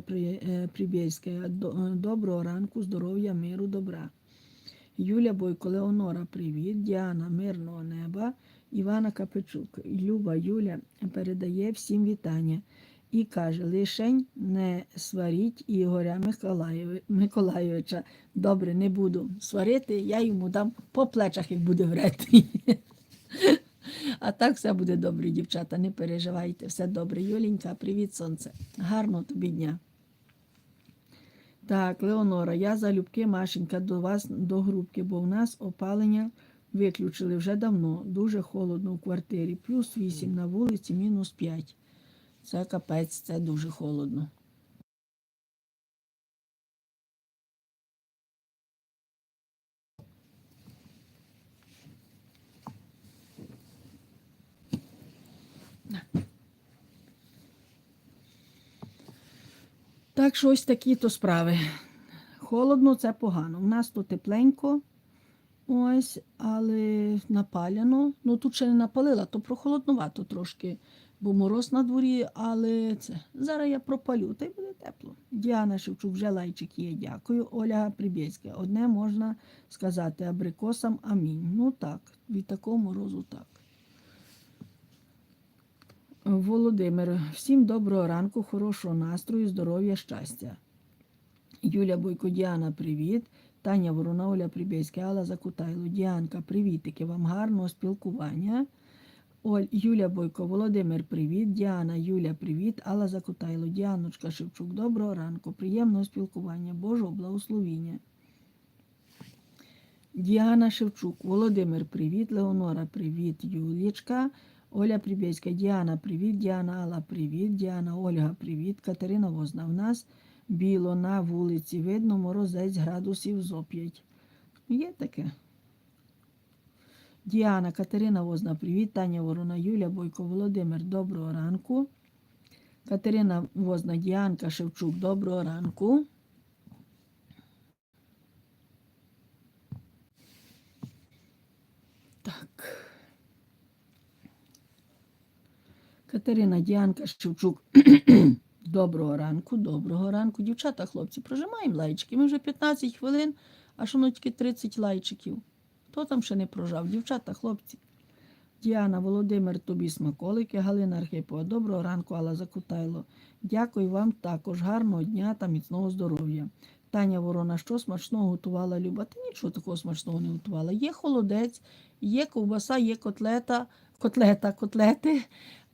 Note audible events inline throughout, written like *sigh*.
При- е, Прибєйська, е, доброго ранку, здоров'я, миру, добра. Юля Бойко, Леонора, привіт, Діана, мирного неба, Івана Капичук. Люба Юля передає всім вітання і каже: лишень не сваріть Ігоря Миколайовича. Добре, не буду сварити, я йому дам по плечах, як буде врети. *laughs* А так все буде добре, дівчата, не переживайте, все добре. Юлінька, привіт, сонце. Гарного тобі дня. Так, Леонора, я залюбки Машенька до вас до групки, бо в нас опалення виключили вже давно. Дуже холодно у квартирі. Плюс 8 на вулиці, мінус 5. Це капець, це дуже холодно. Так що ось такі то справи. Холодно це погано. У нас тут тепленько, ось, але напаляно. Ну тут ще не напалила, то прохолоднувато трошки, бо мороз на дворі, але це зараз я пропалю, та й буде тепло. Діана Шевчук, вже лайчик є, дякую. Оля Прибєцька. Одне можна сказати абрикосам амінь. Ну так, від такого морозу так. Володимир, всім доброго ранку, хорошого настрою, здоров'я, щастя. Юля Бойко, Діана, привіт. Таня Ворона, Оля Прибєцька, Алла Закутайло, Діанка, привітики, вам гарного спілкування. Оль, Юля Бойко, Володимир, привіт. Діана, Юля, привіт. Алла Закутайло, Діаночка Шевчук, доброго ранку, приємного спілкування, Божого благословіння. Діана Шевчук, Володимир, привіт. Леонора, привіт. Юлічка. Оля Прибєцька, Діана, привіт. Діана Алла, привіт. Діана Ольга, привіт. Катерина Возна. В нас біло на вулиці. Видно, морозець градусів зо 5. Є таке. Діана, Катерина Возна, привіт. Таня Ворона, Юля Бойко, Володимир, доброго ранку. Катерина Возна, Діанка Шевчук, доброго ранку. Катерина Діанка Шевчук. *clears throat* Доброго ранку, доброго ранку. Дівчата, хлопці, прожимаємо лайчики. Ми вже 15 хвилин, воно тільки 30 лайчиків. Хто там ще не прожав? Дівчата, хлопці. Діана, Володимир, тобі смаколики, Галина Архипова. Доброго ранку, Алла Закутайло. Дякую вам також. Гарного дня та міцного здоров'я. Таня Ворона, що смачного готувала Люба? Та нічого такого смачного не готувала. Є холодець, є ковбаса, є котлета, котлета, котлети.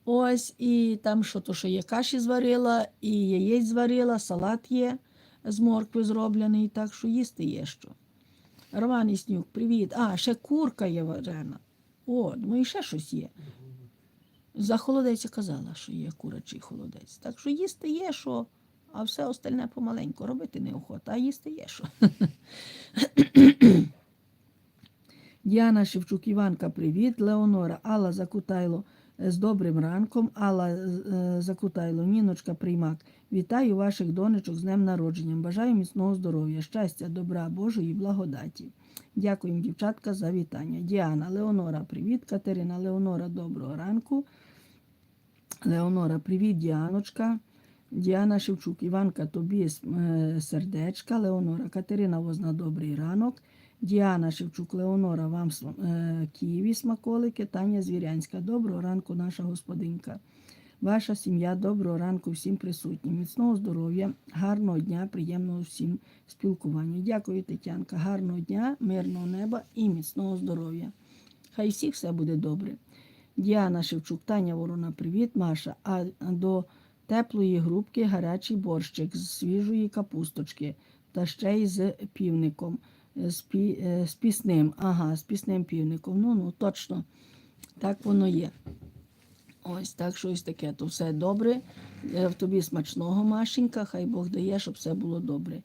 Ось, і там що то, що є каші зварила, і яєць зварила, салат є з моркви зроблений, так що їсти є що. Роман Існюк, привіт. А, ще курка є варена. О, ну і ще щось є. За холодець я казала, що є курячий холодець. Так що їсти є що, а все остальне помаленьку. Робити неохота, а їсти є що. *coughs* Діана Шевчук, Іванка, привіт. Леонора, Алла Закутайло з добрим ранком. Алла е, Закутайло, Ніночка Приймак. Вітаю ваших донечок з днем народженням. Бажаю міцного здоров'я, щастя, добра Божої благодаті. Дякуємо, дівчатка, за вітання. Діана, Леонора, привіт. Катерина, Леонора, доброго ранку. Леонора, привіт, Діаночка. Діана Шевчук, Іванка, тобі е, сердечка. Леонора, Катерина Возна, добрий ранок. Діана Шевчук, Леонора, вам е, Києві смаколики. Таня Звірянська. Доброго ранку, наша господинка. Ваша сім'я, доброго ранку всім присутнім. Міцного здоров'я, гарного дня, приємного всім спілкування. Дякую, Тетянка. Гарного дня, мирного неба і міцного здоров'я. Хай всіх все буде добре. Діана Шевчук, Таня Ворона, привіт, Маша. А до теплої грубки гарячий борщик з свіжої капусточки та ще й з півником, з, пі, е, з пісним. Ага, з пісним півником. Ну, ну, точно, так воно є. Ось так щось таке. То все добре. Е, В тобі смачного, Машенька, хай Бог дає, щоб все було добре.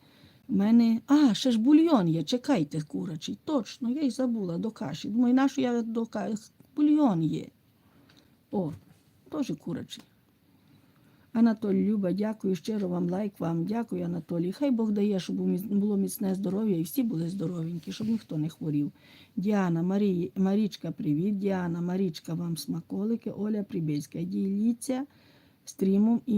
У мене. А, ще ж бульйон є. Чекайте, курачий. Точно, я й забула до каші. Думаю, нашу я до каші. Бульйон є. О, теж курачий. Анатолій Люба, дякую щиро вам, лайк вам. Дякую, Анатолій. Хай Бог дає, щоб було міцне здоров'я і всі були здоровенькі, щоб ніхто не хворів. Діана, Марі, Марічка, привіт. Діана, Марічка, вам смаколики. Оля Прибільська. Діліться стрімом і